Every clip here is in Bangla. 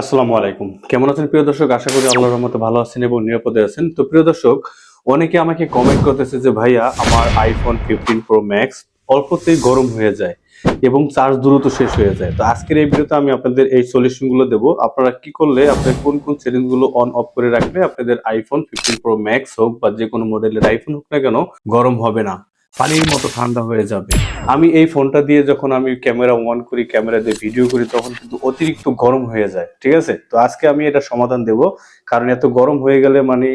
আসসালামু আলাইকুম। কেমন আছেন প্রিয় দর্শক? আশা করি আল্লাহর রহমতে ভালো আছেন এবং নিরাপদে আছেন। তো প্রিয় দর্শক, অনেকে আমাকে কমেন্ট করতেছে যে, ভাইয়া, আমার আইফোন ফিফটিন প্রো ম্যাক্স অল্পতেই গরম হয়ে যায় এবং চার্জ দ্রুত শেষ হয়ে যায়। তো আজকের এই ভিডিওতে আমি আপনাদের এই সলিউশনগুলো দেবো। আপনারা কি করলে আপনার কোন কোন সেটিংসগুলো অন অফ করে রাখলে আপনাদের আইফোন ফিফটিন প্রো ম্যাক্স হোক বা যে কোনো মডেলের আইফোন হোক না কেন, গরম হবে না। পানির মতো ঠান্ডা হয়ে যাবে। আমি এই ফোনটা দিয়ে যখন আমি ক্যামেরা অন করি, ক্যামেরা দিয়ে ভিডিও করি, তখন কিন্তু অতিরিক্ত গরম হয়ে যায়, ঠিক আছে? তো আজকে আমি এটা সমাধান দেব, কারণ এত গরম হয়ে গেলে মানে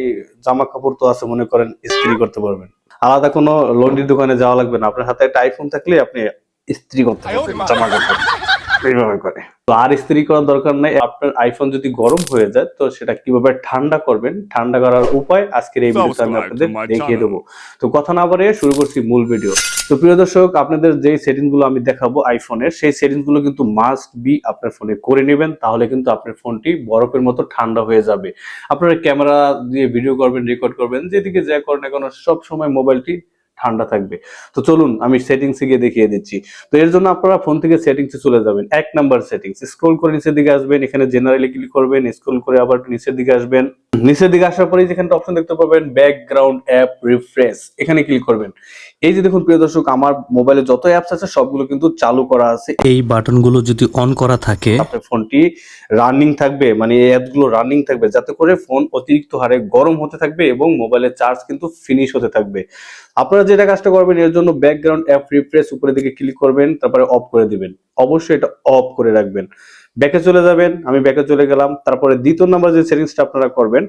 জামা কাপড় তো আছে, মনে করেন ইস্ত্রি করতে পারবেন। আলাদা কোনো লন্ড্রির দোকানে যাওয়া লাগবে না, আপনার হাতে একটা আইফোন থাকলে আপনি ইস্ত্রি করতে পারবেন জামা কাপড় এইভাবে করে। তো আর ইস্ত্রি করার দরকার নাই। আপনার আইফোন যদি গরম হয়ে যায় তো সেটা কীভাবে ঠান্ডা করবেন? ঠান্ডা করার উপায় আজকের এই ভিডিওতে আমি আপনাদের দেখিয়ে দেবো। তো কথা না বাড়িয়ে শুরু করছি মূল ভিডিও। তো প্রিয় দর্শক আপনাদের যে সেটিংগুলো আমি দেখাবো আইফোনের সেই সেটিংগুলো কিন্তু মাস্ট বি আপনার ফোনে করে নেবেন তাহলে কিন্তু আপনার ফোনটি বরফের মতো ঠান্ডা হয়ে যাবে। আপনারা ক্যামেরা দিয়ে ভিডিও করবেন রেকর্ড করবেন যেদিকে যা করেন না কেন সব সময় মোবাইলটি ঠান্ডা থাকবে। তো চলুন, আমি সেটিংসে গিয়ে দেখিয়ে দিচ্ছি। তো এর জন্য আপনারা ফোন থেকে সেটিংসে চলে যাবেন। এক নাম্বার সেটিংস স্ক্রল করে নিচের দিকে আসবেন। এখানে জেনারেলি ক্লিক করবেন। স্ক্রোল করে আবার নিচের দিকে আসবেন। নিচের দিকে আসার পরে যেখানে অপশন দেখতে পাবেন ব্যাকগ্রাউন্ড অ্যাপ রিফ্রেশ এখানে ক্লিক করবেন। এই যে দেখুন প্রিয় দর্শক আমার মোবাইলে যত অ্যাপস আছে সবগুলো কিন্তু চালু করা আছে। এই বাটনগুলো যদি অন করা থাকে আপনার ফোনটি রানিং থাকবে মানে এই অ্যাপগুলো রানিং থাকবে যাতে করে ফোন অতিরিক্ত হারে গরম হতে থাকবে এবং মোবাইলের চার্জ কিন্তু ফিনিশ হতে থাকবে। আপনারা যেটা কাজটা করবেন এর জন্য ব্যাকগ্রাউন্ড অ্যাপ রিফ্রেশ উপরের দিকে ক্লিক করবেন তারপরে অফ করে দিবেন। অবশ্যই এটা অফ করে রাখবেন। ব্যাকে চলে যাবেন, আমি ব্যাকে চলে গেলাম। তারপরে দ্বিতীয় নাম্বার যে সেটিংসটা আপনারা করবেন,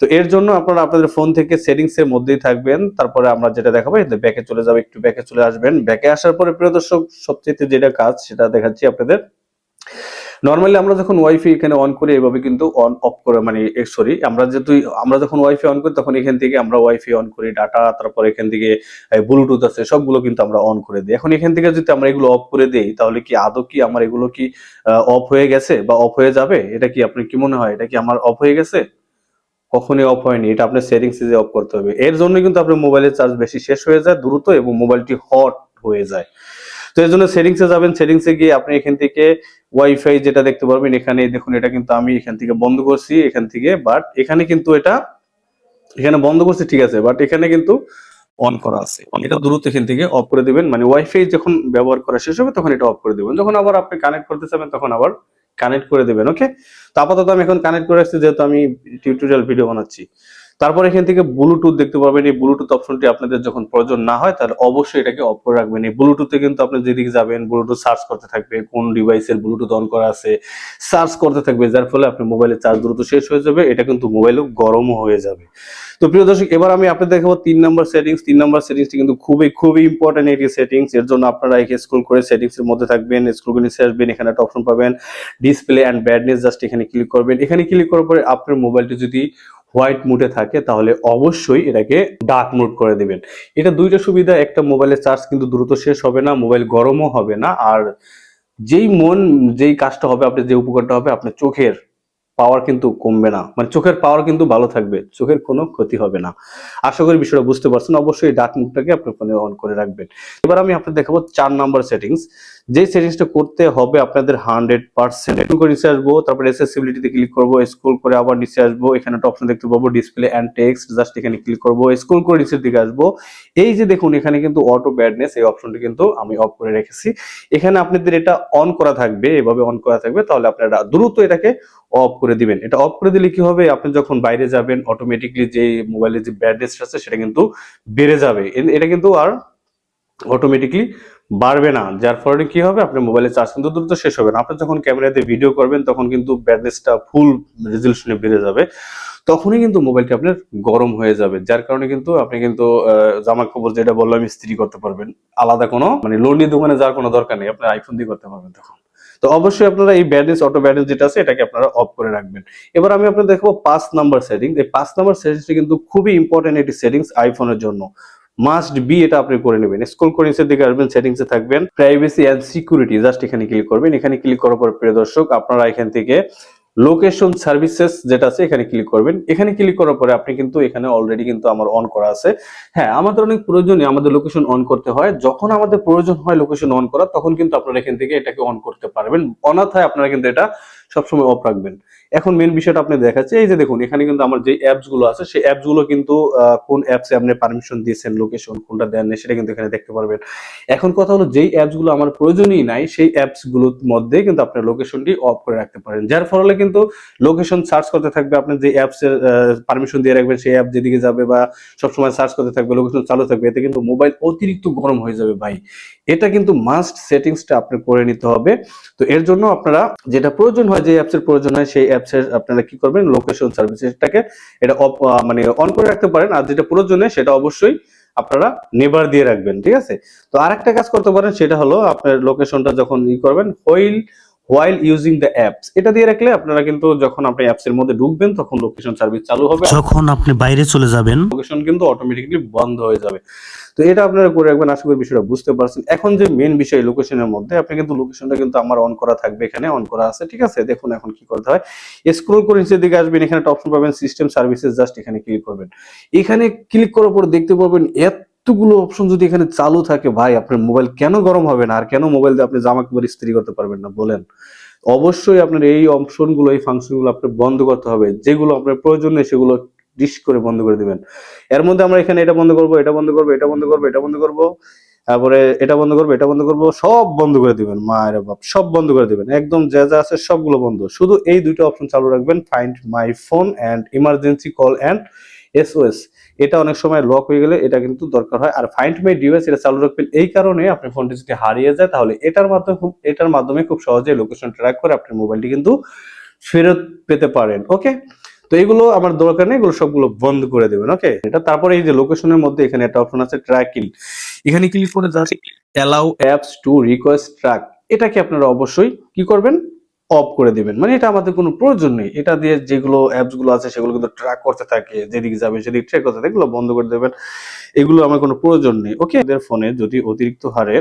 তো এর জন্য আপনারা আপনাদের ফোন থেকে সেটিংস এর মধ্যেই থাকবেন। তারপরে আমরা যেটা দেখাবো ব্যাকে চলে যাবে, একটু ব্যাকে চলে আসবেন। ব্যাকে আসার পরে, প্রিয় দর্শক সবচেয়ে যেটা কাজ, সেটা দেখাচ্ছি আপনাদের। নর্মালি আমরা যখন ওয়াইফাই এখানে অন করি, এভাবে কিন্তু অন অফ করে মানে সরি আমরা যেহেতু, আমরা যখন ওয়াইফাই অন করি, তখন এখান থেকে আমরা ওয়াইফাই অন করি ডাটা তারপর এখান থেকে ব্লুটুথ আছে, সবগুলো কিন্তু আমরা অন করে দিই। এখন এখান থেকে যদি আমরা এগুলো অফ করে দিই, তাহলে কি আদৌ কি আমার এগুলো কি অফ হয়ে গেছে বা অফ হয়ে যাবে? এটা কি আপনার কি মনে হয়? এটা কি আমার অফ হয়ে গেছে? কখনোই অফ হয়নি। এটা আপনার সেটিংস এ অফ করতে হবে। এর জন্য কিন্তু আপনার মোবাইলের চার্জ বেশি শেষ হয়ে যায়, দ্রুত এবং মোবাইলটি হট হয়ে যায়। তো এর জন্য সেটিংস এ যাবেন সেটিংস গিয়ে আপনি এখান থেকে ওয়াইফাই যেটা দেখতে পারবেন, এখানে দেখুন এটা কিন্তু আমি এখান থেকে বন্ধ করছি, এখান থেকে বাট এখানে কিন্তু এটা এখানে বন্ধ করছি, ঠিক আছে বাট এখানে কিন্তু অন করা আছে। এটা দ্রুত এখান থেকে অফ করে দিবেন মানে ওয়াইফাই যখন ব্যবহার করা শেষ হবে, তখন এটা অফ করে দিবেন। যখন আবার আপনি কানেক্ট করতে চাবেন তখন আবার কানেক্ট করে দেবেন ওকে তো আপাতত আমি এখন কানেক্ট করে রাখছি যেহেতু আমি টিউটোরিয়াল ভিডিও বানাচ্ছি। তারপর এখান থেকে ব্লুটুথ দেখতে পাবেন এই ব্লুটুথ অপশনটি আপনাদের যখন প্রয়োজন না হয়, তাহলে অবশ্যই এটাকে অফ করে রাখবেন। এই ব্লুটুথে কিন্তু আপনি যেদিকে যাবেন ব্লুটুথ সার্চ করতে থাকবে, কোন ডিভাইসের ব্লুটুথ অন করা আছে সার্চ করতে থাকবে, যার ফলে আপনার মোবাইলের চার্জ দ্রুত শেষ হয়ে যাবে। এটা কিন্তু মোবাইলও গরমও হয়ে যাবে। তো প্রিয় দর্শক, এবার আমি আপনাদের দেখাবো তিন নম্বর সেটিংস তিন নম্বর সেটিংসটি কিন্তু খুবই খুবই ইম্পর্টেন্ট একটি সেটিংস এর জন্য আপনারা এখানে স্ক্রল করে সেটিংস এর মধ্যে থাকবেন স্ক্রল করে নিচে আসবেন। এখানে একটা অপশন পাবেন ডিসপ্লে অ্যান্ড ব্যাডনেস জাস্ট এখানে ক্লিক করবেন। এখানে ক্লিক করার পরে আপনার মোবাইলটি যদি হোয়াইট মুডে থাকে, তাহলে অবশ্যই এটাকে ডার্ক মুড করে দেবেন। এটা দুইটা সুবিধা, একটা মোবাইলের চার্জ কিন্তু দ্রুত শেষ হবে না, মোবাইল গরমও হবে না, আর যেই মন, যেই কাজটা হবে, আপনার যে উপকারটা হবে, আপনার চোখের পাওয়ার কিন্তু কমবে না। মানে চোখের পাওয়ার কিন্তু ভালো থাকবে, চোখের কোনো ক্ষতি হবে না। আশা করি বিষয়টা বুঝতে পারছেন। অবশ্যই ডার্ক মুডটাকে আপনার ফোনে অন করে রাখবেন। এবার আমি আপনাদের দেখাবো চার নাম্বার সেটিংস যে সেটিংসটা করতে হবে আপনাদের হান্ড্রেড পার্সেন্ট করে নিচে আসব, তারপর এসএসিবিলিটিতে ক্লিক করব স্ক্রল করে আবার নিচে আসব। এখানে একটা অপশন দেখতে পাবো ডিসপ্লে অ্যান্ড টেক্সট জাস্ট এখানে ক্লিক করব স্ক্রল করে নিচের দিকে আসব। এই যে দেখুন, এখানে কিন্তু অটো ব্যাডনেস এই অপশনটি কিন্তু আমি অফ করে রেখেছি। এখানে আপনাদের এটা অন করা থাকবে, এভাবে অন করা থাকবে। তাহলে আপনারা দ্রুত এটাকে অফ করে দিবেন। এটা অফ করে দিলে কি হবে? আপনি যখন বাইরে যাবেন অটোমেটিকলি যে মোবাইলের যে ব্যাডনেস আছে, সেটা কিন্তু বেড়ে যাবে। এটা কিন্তু আর অটোমেটিকলি বাড়বে না। যার ফলে কি হবে? আপনার মোবাইলের চার্জ কিন্তু দ্রুত শেষ হবে না। আপনি যখন ক্যামেরাতে ভিডিও করবেন, তখন কিন্তু ব্যাডনেসটা ফুল রেজলিউশনে বেড়ে যাবে। তখনই কিন্তু মোবাইলটি আপনার গরম হয়ে যাবে। যার কারণে কিন্তু আপনি কিন্তু জামা কাপড় যেটা বললাম, ইস্ত্রি করতে পারবেন। আলাদা কোনো মানে লোনের দোকানে যাওয়ার কোনো দরকার নেই। আপনার আইফোন দিয়ে করতে পারবেন তখন। তো অবশ্যই আপনারা এই ব্যান্ডেজ অটো ব্যান্ডেজ যেটা আছে, এটাকে আপনারা অফ করে রাখবেন। এবার আমি আপনাদের দেখব পাঁচ নাম্বার সেটিং এই পাঁচ নাম্বার সেটিংসটি কিন্তু খুবই ইম্পর্টেন্ট একটি সেটিংস আইফোনের জন্য। মাস্ট বি এটা আপনি করে নেবেন। স্কুল করে দিকে আসবেন সেটিংসে থাকবেন। প্রাইভেসি অ্যান্ড সিকিউরিটি জাস্ট এখানে ক্লিক করবেন। এখানে ক্লিক করার পর, প্রিয় দর্শক, আপনারা এখান থেকে লোকেশন সার্ভিসেস যেটা আছে, এখানে ক্লিক করবেন। এখানে ক্লিক করার পরে আপনি কিন্তু এখানে অলরেডি কিন্তু আমার অন করা আছে। হ্যাঁ আমাদের অনেক প্রয়োজনীয় আমাদের লোকেশন অন করতে হয়। যখন আমাদের প্রয়োজন হয় লোকেশন অন করা, তখন কিন্তু আপনারা এখান থেকে এটাকে অন করতে পারবেন। অনাথায় আপনারা কিন্তু এটা সবসময় অফ রাখবেন। এখন মেন বিষয়টা আপনি দেখাচ্ছে। এই যে দেখুন, এখানে কিন্তু আমার যে অ্যাপসগুলো আছে, সেই অ্যাপসগুলো কিন্তু কোন অ্যাপসে আপনি পারমিশন দিয়েছেন লোকেশন কোনটা দেন সেটা কিন্তু এখানে দেখতে পারবেন। এখন কথা হলো, যেই অ্যাপসগুলো আমার প্রয়োজনই নাই, সেই অ্যাপসগুলোর মধ্যে কিন্তু আপনার লোকেশনটি অফ করে রাখতে পারেন। যার ফলে কিন্তু লোকেশন সার্চ করতে থাকবে, আপনি যে অ্যাপস এর পারমিশন দিয়ে রাখবেন, সেই অ্যাপ যেদিকে যাবে বা সবসময় সার্চ করতে থাকবে লোকেশন চালু থাকবে, এতে কিন্তু মোবাইল অতিরিক্ত গরম হয়ে যাবে ভাই। এটা কিন্তু মাস্ট সেটিংসটা আপনি করে নিতে হবে। তো এর জন্য আপনারা যেটা প্রয়োজন হয়, যে অ্যাপস এর প্রয়োজন হয়, সেই অ্যাপস এর আপনারা কি করবেন? লোকেশন সার্ভিসেসটাকে এটা মানে অন করে রাখতে পারেন। আর যেটা প্রয়োজনে সেটা অবশ্যই আপনারা নেভার দিয়ে রাখবেন, ঠিক আছে? তো আরেকটা কাজ করতে পারেন, সেটা হলো আপনার লোকেশনটা যখন ই করবেন while while using the apps এটা দিয়ে রাখলে আপনারা কিন্তু যখন আপনি অ্যাপস এর মধ্যে ঢুকবেন তখন লোকেশন সার্ভিস চালু হবে। যখন আপনি বাইরে চলে যাবেন লোকেশন কিন্তু অটোমেটিক্যালি বন্ধ হয়ে যাবে। তো এটা আপনারা করে রাখবেন আশা করি বিষয়টা বুঝতে পারছেন। এখন যে মেন বিষয় লোকেশনের মধ্যে আপনি কিন্তু লোকেশনটা কিন্তু আমার অন করা থাকবে এখানে অন করা আছে ঠিক আছে? দেখুন এখন কি করতে হয়। স্ক্রল করে নিচের দিকে আসবেন এখানে একটা অপশন পাবেন সিস্টেম সার্ভিসেস জাস্ট এখানে ক্লিক করবেন। এখানে ক্লিক করার পর দেখতে পাবেন এতগুলো অপশন যদি এখানে চালু থাকে, ভাই, আপনার মোবাইল কেন গরম হবে না? আর কেন মোবাইল দিয়ে আপনি জামা কাপড় ইস্ত্রি করতে পারবেন না? বলেন। অবশ্যই আপনার এই অপশনগুলো এই ফাংশনগুলো আপনার বন্ধ করতে হবে। যেগুলো আপনার প্রয়োজন নেই, সেগুলো ডিস করে বন্ধ করে দিবেন। এর মধ্যে আমরা এখানে এটা বন্ধ করব, এটা বন্ধ করব, এটা বন্ধ করব, এটা বন্ধ করব। তারপরে এটা বন্ধ করব, এটা বন্ধ করব। সব বন্ধ করে দিবেন মায়ের বাপ, সব বন্ধ করে দিবেন। একদম যা যা আছে সবগুলো বন্ধ। শুধু এই দুইটা অপশন চালু রাখবেন find my phone and emergency call and SOS এটা অনেক সময় লক হয়ে গেলে এটা কিন্তু দরকার হয়। আর ফাইন্ড মাই ডিভাইস এটা চালু রাখবেন। এই কারণে আপনার ফোনটি যদি হারিয়ে যায় তাহলে এটার মাধ্যমে খুব এটার মাধ্যমে খুব সহজে লোকেশন ট্র্যাক করে আপনার মোবাইলটি কিন্তু ফেরত পেতে পারেন ওকে তো এগুলো আমার দরকার নেই এগুলো সবগুলো বন্ধ করে দেবেন ওকে এটা তারপরে এই যে লোকেশনের মধ্যে এখানে একটা অপশন আছে ট্র্যাকিং এখানে ক্লিক করে just allow apps to request track এটাকে আপনারা অবশ্যই কি করবেন? অফ করে দিবেন। মানে এটা আমাদের কোনো প্রয়োজন নেই। এটা দিয়ে যেগুলো অ্যাপসগুলো আছে, সেগুলো কিন্তু ট্র্যাক করতে থাকে, যেদিকে যাবে সেদিকে ট্র্যাক করতে থাকে, এগুলো বন্ধ করে দেবেন। এগুলো আমার কোনো প্রয়োজন নেই। ওকে এদের ফোনে যদি অতিরিক্ত হারে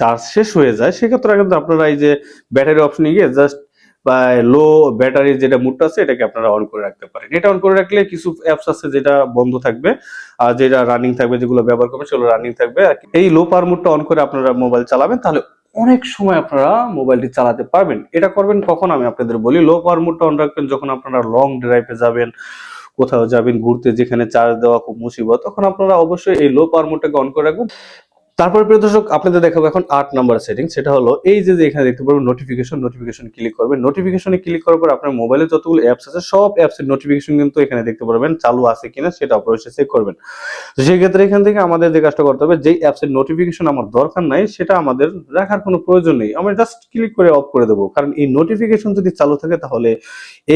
চার্জ শেষ হয়ে যায়, সেক্ষেত্রে কিন্তু আপনারা এই যে ব্যাটারি অপশনে গিয়ে জাস্ট বা লো ব্যাটারি যেটা মুডটা আছে, এটাকে আপনারা অন করে রাখতে পারেন। এটা অন করে রাখলে কিছু অ্যাপস আছে যেটা বন্ধ থাকবে, আর যেটা রানিং থাকবে, যেগুলো ব্যবহার করবেন, সেগুলো রানিং থাকবে। আর এই লো পাওয়ার মুডটা অন করে আপনারা মোবাইল চালাবেন, তাহলে অনেক সময় আপনারা মোবাইলটি চালাতে পারবেন। এটা করবেন কখন? আমি আপনাদের বলি, লো পাওয়ার মোডটা অন রাখবেন। যখন আপনারা লং ড্রাইভে যাবেন, কোথাও যাবেন, ঘুরতে যেখানে চার্জ দেওয়া খুব মুসিবত, তখন আপনারা অবশ্যই এই লো পাওয়ার মোডটাকে অন করে রাখবেন। তারপর প্রিয় দর্শক, আপনাদের দেখাবো এখন আট নাম্বার সেটিং সেটা হলো এই যে এখানে দেখতে পারবেন নোটিফিকেশন নোটিফিকেশন ক্লিক করবেন নোটিফিকেশনে ক্লিক করার পর আপনার মোবাইলে যতগুলো অ্যাপস আছে, সব অ্যাপসের নোটিফিকেশন কিন্তু এখানে দেখতে পারবেন চালু আছে কিনা, সেটা অবশ্যই চেক করবেন। তো সেই ক্ষেত্রে এখান থেকে আমাদের যে কাজটা করতে হবে, যেই অ্যাপসের নোটিফিকেশন আমার দরকার নাই, সেটা আমাদের রাখার কোনো প্রয়োজন নেই। আমরা জাস্ট ক্লিক করে অফ করে দেবো। কারণ এই নোটিফিকেশন যদি চালু থাকে, তাহলে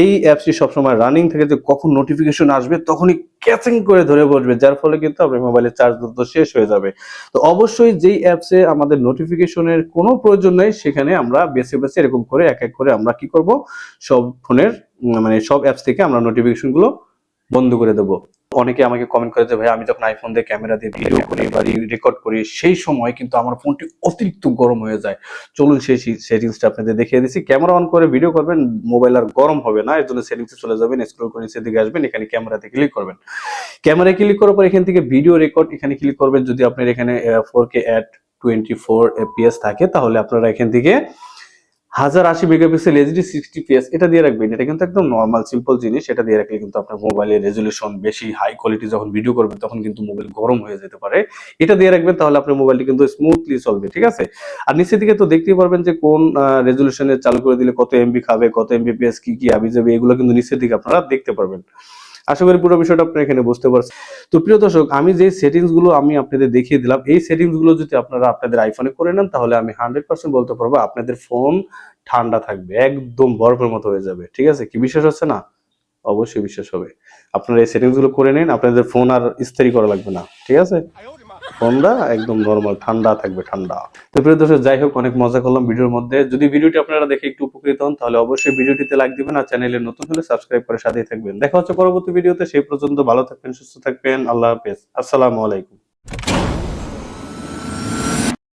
এই অ্যাপসটি সবসময় রানিং থাকে যে কখন নোটিফিকেশন আসবে, তখনই ক্যাচিং করে ধরে বসবে, যার ফলে কিন্তু আপনার মোবাইলের চার্জ দ্রুত শেষ হয়ে যাবে। তো অবশ্যই যেই অ্যাপসে আমাদের নোটিফিকেশনের কোনো প্রয়োজন নেই, সেখানে আমরা বেছে বেছে এরকম করে, এক এক করে আমরা কি করব? সব ফোনের মানে সব অ্যাপস থেকে আমরা নোটিফিকেশনগুলো বন্ধ করে দেবো। অনেকে আমাকে কমেন্ট করে যে, ভাই, আমি যখন আইফোন দিয়ে ক্যামেরা দিয়ে ভিডিও করি বা রেকর্ড করি, সেই সময় কিন্তু আমার ফোনটি অতিরিক্ত গরম হয়ে যায়। চলুন সেই সেটিংসটা আপনাদের দেখিয়ে দিচ্ছি ক্যামেরা অন করে ভিডিও করবেন মোবাইল আর গরম হবে না। এর জন্য সেটিংসে চলে যাবেন স্ক্রল করে নিচের দিকে আসবেন, এখানে ক্যামেরাতে ক্লিক করবেন। ক্যামেরায় ক্লিক করার পর এখান থেকে ভিডিও রেকর্ড এখানে ক্লিক করবেন। যদি আপনার এখানে four K at twenty four FPS থাকে, তাহলে আপনারা এখান থেকে হাজার আশি মেগাপিক্সেল এইচডি সিক্সটি পিএস এটা দিয়ে রাখবেন। এটা কিন্তু একদম নর্মাল সিম্পল জিনিস। এটা দিয়ে রাখলে কিন্তু আপনার মোবাইলের রেজলিউশন বেশি হাই কোয়ালিটি যখন ভিডিও করবেন, তখন কিন্তু মোবাইল গরম হয়ে যেতে পারে। এটা দিয়ে রাখবেন, তাহলে আপনার মোবাইলটি কিন্তু স্মুথলি চলবে, ঠিক আছে? আর নিচের দিকে তো দেখতেই পারবেন যে কোন রেজলিউশনে চালু করে দিলে কত এমবি খাবে, কত এমবিপিএস কি কি আবি যাবে এগুলো কিন্তু নিচের দিকে আপনারা দেখতে পারবেন। আশা করি পুরো বিষয়টা আপনারা এখানে বুঝতে পারছেন। তো প্রিয় দর্শক, আমি যে সেটিংসগুলো আমি আপনাদের দেখিয়ে দিলাম, এই সেটিংসগুলো যদি আপনারা আপনাদের আইফোনে করে নেন, তাহলে আমি হান্ড্রেড পার্সেন্ট বলতে পারব আপনাদের ফোন ঠান্ডা থাকবে, একদম বরফের মতো হয়ে যাবে, ঠিক আছে? কি বিশ্বাস হচ্ছে না? অবশ্যই বিশ্বাস হবে। আপনারা এই সেটিংসগুলো করে নিন, আপনাদের ফোন আর ইস্তারি করা লাগবে না, ঠিক আছে? ফোনটা একদম নর্মাল ঠান্ডা থাকবে, ঠান্ডা। তো প্রিয় দর্শক, যাই হোক, অনেক মজা করলাম ভিডিওর মধ্যে। যদি ভিডিওটি আপনারা দেখে একটু উপকৃত হন, তাহলে অবশ্যই ভিডিওটিতে লাইক দিবেন আর চ্যানেলে নতুন হলে সাবস্ক্রাইব করে সাথেই থাকবেন। দেখা হচ্ছে পরবর্তী ভিডিওতে। সেই পর্যন্ত ভালো থাকবেন, সুস্থ থাকবেন। আল্লাহ হাফেজ। আসসালামু আলাইকুম।